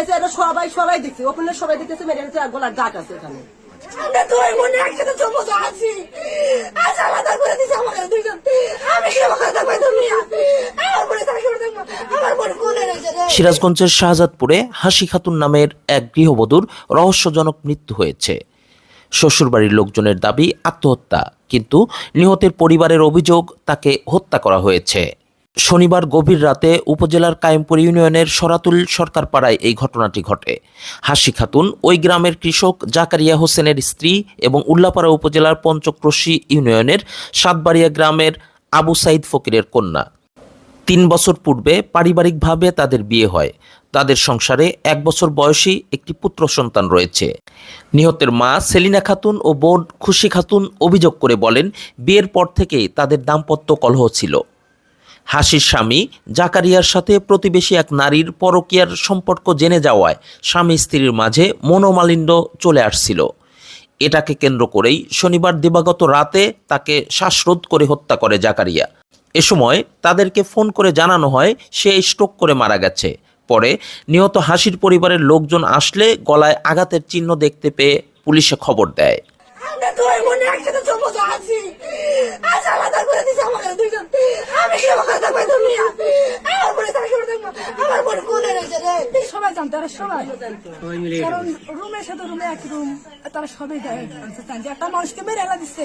এটা সবাই সবাই দেখছে। ওপেনে সবাই দেখতেছে মেরে গেছে আর গলার আছে এখানে। আমরা দুই বোনে একসাথে চমচ আছি। আজ আলাদা করে দিছে আমাদের দুইজন। আমি কি করে থাকব তুমি আমার বোনে তাকে আমার বোন কোলে রয়েছে সিরাজগঞ্জের শাহজাদপুরে হাসি খাতুন নামের এক গৃহবধূর রহস্যজনক মৃত্যু হয়েছে। শ্বশুরবাড়ির লোকজনের দাবি আত্মহত্যা কিন্তু নিহতের পরিবারের অভিযোগ তাকে হত্যা করা হয়েছে। শনিবার গভীর রাতে উপজেলার কায়েমপুর ইউনিয়নের সরাতুল সরকার পাড়ায় এই ঘটনাটি ঘটে। হাসি খাতুন ওই গ্রামের কৃষক জাকারিয়া হোসেনের স্ত্রী এবং উল্লাপাড়া উপজেলার পঞ্চক্রোশী ইউনিয়নের সাতবাড়িয়া গ্রামের আবু সাইদ ফকিরের কন্যা। তিন বছর পূর্বে পারিবারিকভাবে তাদের বিয়ে হয়। তাদের সংসারে এক বছর বয়সী একটি পুত্র সন্তান রয়েছে। নিহতের মা সেলিনা খাতুন ও বোন খুশি খাতুন অভিযোগ করে বলেন, বিয়ের পর থেকেই তাদের দাম্পত্য কলহ ছিল। হাসির স্বামী জাকারিয়ার সাথে প্রতিবেশী এক নারীর পরকীয়ার সম্পর্ক জেনে যাওয়ায় স্বামী স্ত্রীর মাঝে মনোমালিন্য চলে আসছিল। এটাকে কেন্দ্র করেই শনিবার দিবাগত রাতে তাকে শ্বাসরোধ করে হত্যা করে জাকারিয়া। এ সময় তাদেরকে ফোন করে জানানো হয়, সে স্ট্রোক করে মারা গেছে। পরে নিহত হাসির পরিবারের লোকজন আসলে গলায় আঘাতের চিহ্ন দেখতে পেয়ে পুলিশে খবর দেয়। আমরা একসাথে আছি। আজ আলাদা করে আমাদের দুইজন আমি কি করে থাকব তুমি আমার বোনে তাকে করে থাকব আমার বোন কোলে রয়েছে রে সবাই জানতো তারা সবাই। কারণ রুমের সাথে রুমে এক রুম তারা সবাই জানছে একটা মানুষকে মেরে এলা দিচ্ছে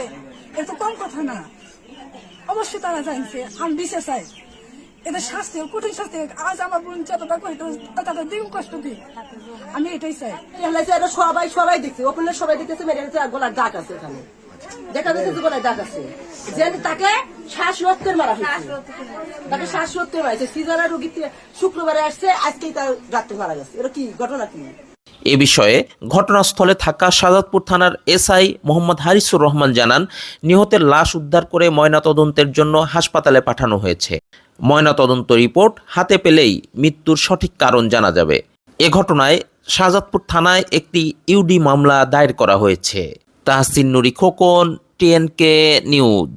এটা তো কম কথা না। অবশ্যই তারা জানছে আমি বিশেষ চাই। এদের শাস্তি কঠিন শাস্তি আজ আমার বোন যতটা করে তাদের দ্বিগুণ কষ্ট দিই আমি এটাই চাই। সবাই সবাই দেখছে ওপেনে সবাই দেখতেছে মেরে গেছে আর গলার দাগ আছে এখানে। দেখা দাগ আছে। যে তাকে মারা তাকে মারা রোগী শুক্রবারে আসছে, আজকেই তার রাত্রে মারা গেছে। এটা কি ঘটনা কি? এ বিষয়ে ঘটনাস্থলে থাকা সাজাদপুর থানার এসআই মোহাম্মদ হারিসুর রহমান জানান, নিহতের লাশ উদ্ধার করে ময়নাতদন্তের জন্য হাসপাতালে পাঠানো হয়েছে। ময়নাতদন্ত রিপোর্ট হাতে পেলেই মৃত্যুর সঠিক কারণ জানা যাবে। এ ঘটনায় শাহজাদপুর থানায় একটি ইউডি মামলা দায়ের করা হয়েছে। Tahsin Nuri Khokon TNK news.